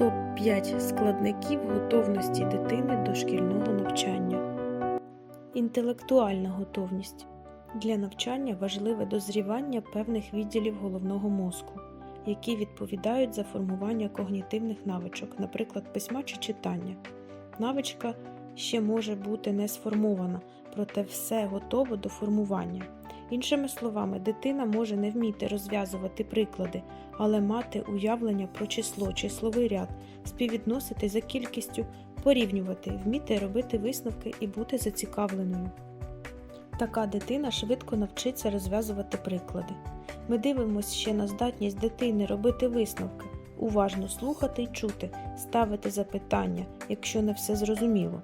Топ-5 складників готовності дитини до шкільного навчання. Інтелектуальна готовність. Для навчання важливе дозрівання певних відділів головного мозку, які відповідають за формування когнітивних навичок, наприклад, письма чи читання. Навичка ще може бути не сформована, проте все готово до формування. Іншими словами, дитина може не вміти розв'язувати приклади, але мати уявлення про число, числовий ряд, співвідносити за кількістю, порівнювати, вміти робити висновки і бути зацікавленою. Така дитина швидко навчиться розв'язувати приклади. Ми дивимося ще на здатність дитини робити висновки, уважно слухати й чути, ставити запитання, якщо не все зрозуміло,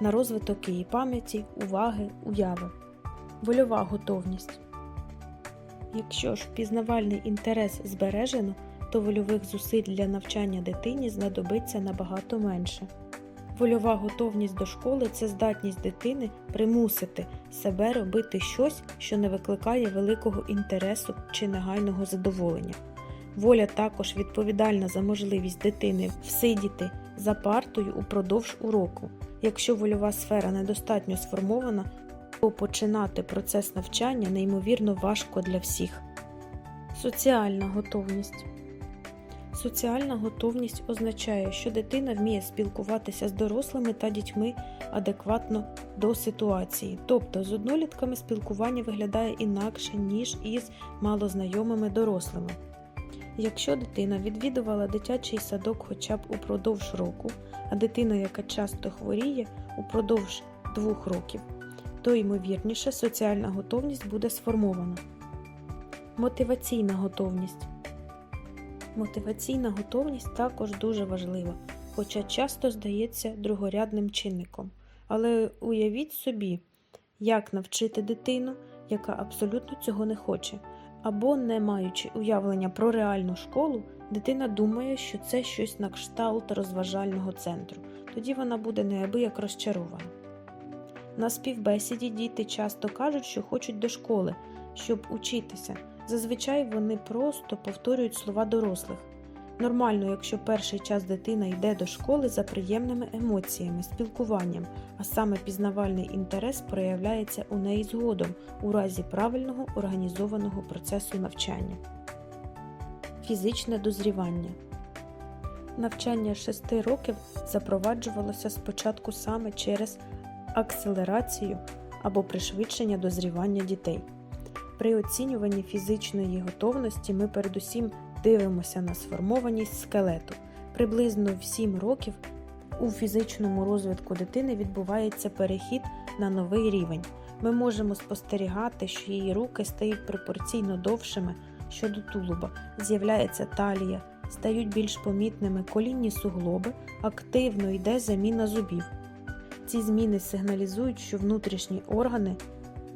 на розвиток її пам'яті, уваги, уяви. Вольова готовність. Якщо ж пізнавальний інтерес збережено, то вольових зусиль для навчання дитині знадобиться набагато менше. Вольова готовність до школи це здатність дитини примусити себе робити щось, що не викликає великого інтересу чи негайного задоволення. Воля також відповідальна за можливість дитини всидіти за партою упродовж уроку. Якщо вольова сфера недостатньо сформована, починати процес навчання неймовірно важко для всіх. Соціальна готовність. Соціальна готовність означає, що дитина вміє спілкуватися з дорослими та дітьми адекватно до ситуації. Тобто з однолітками спілкування виглядає інакше, ніж із малознайомими дорослими. Якщо дитина відвідувала дитячий садок хоча б упродовж року, а дитина, яка часто хворіє упродовж двох років, то ймовірніше соціальна готовність буде сформована. Мотиваційна готовність. Мотиваційна готовність також дуже важлива, хоча часто здається другорядним чинником. Але уявіть собі, як навчити дитину, яка абсолютно цього не хоче, або, не маючи уявлення про реальну школу, дитина думає, що це щось на кшталт розважального центру, тоді вона буде неабияк розчарована. На співбесіді діти часто кажуть, що хочуть до школи, щоб учитися. Зазвичай вони просто повторюють слова дорослих. Нормально, якщо перший час дитина йде до школи за приємними емоціями, спілкуванням, а саме пізнавальний інтерес проявляється у неї згодом у разі правильного організованого процесу навчання. Фізичне дозрівання. Навчання 6 років запроваджувалося спочатку саме через акселерацію або пришвидшення дозрівання дітей. При оцінюванні фізичної готовності ми передусім дивимося на сформованість скелету. Приблизно в 7 років у фізичному розвитку дитини відбувається перехід на новий рівень. Ми можемо спостерігати, що її руки стають пропорційно довшими щодо тулуба, з'являється талія, стають більш помітними колінні суглоби, активно йде заміна зубів. Ці зміни сигналізують, що внутрішні органи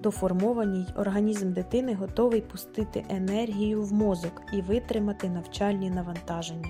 доформовані й організм дитини готовий пустити енергію в мозок і витримати навчальні навантаження.